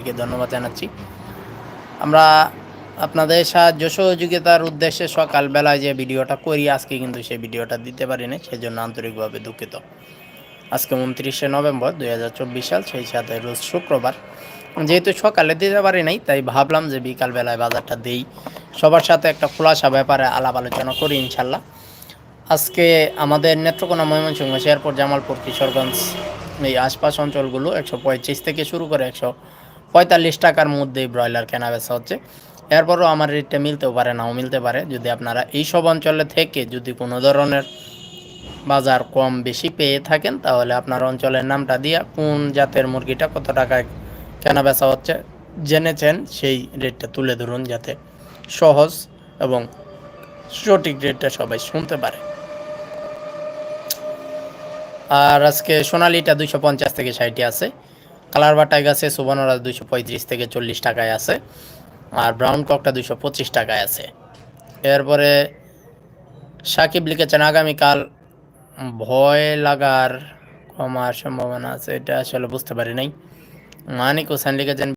সবাইকে ধন্যবাদ জানাচ্ছি। আমরা আপনাদের সাহায্য সহযোগিতার উদ্দেশ্যে সকালবেলায় যে ভিডিওটা করি, আজকে কিন্তু সেই ভিডিওটা দিতে পারি না সেজন্য আন্তরিকভাবে দুঃখিত। আজকে উনত্রিশে নভেম্বর দুই হাজার চব্বিশ সাল, সেই সাথে রোজ শুক্রবার। যেহেতু সকালে দিতে পারি নাই, তাই ভাবলাম যে বিকালবেলায় বাজারটা দেই। সবার সাথে একটা খোলাসা ব্যাপারে আলাপ আলোচনা করি ইনশাল্লাহ আজকে আমাদের নেত্রকোনা ময়মনসিংহ, শেরপুর, জামালপুর, কিশোরগঞ্জ এই আশপাশ অঞ্চলগুলো একশো পঁয়ত্রিশ থেকে শুরু করে একশো পঁয়তাল্লিশ টাকার মধ্যেই ব্রয়লার কেনা বেচা হচ্ছে। এরপরও আমার রেটটা মিলতেও পারে, নাও মিলতে পারে। যদি আপনারা এই সব অঞ্চলে থেকে যদি কোনো ধরনের বাজার কম বেশি পেয়ে থাকেন, তাহলে আপনার অঞ্চলের নামটা দিয়ে কোন জাতের মুরগিটা কত টাকায় কেনা বেচা হচ্ছে জেনেছেন, সেই রেটটা তুলে ধরুন যাতে সহজ এবং সঠিক রেটটা সবাই শুনতে পারে। আর আজকে সোনালিটা দুইশো পঞ্চাশ থেকে ষাটটি আছে। কালার বাটাই গাছে সুবর্ণরাজ দুশো পঁয়ত্রিশ থেকে চল্লিশ টাকায় আছে, আর ব্রাউন ককটা দুশো পঁচিশ টাকায় আছে। এরপরে সাকিব লিখেছেন, আগামীকাল ভয় লাগার কমার সম্ভাবনা আছে। এটা আসলে বুঝতে পারি নাই। মানিক হোসেন লিখেছেন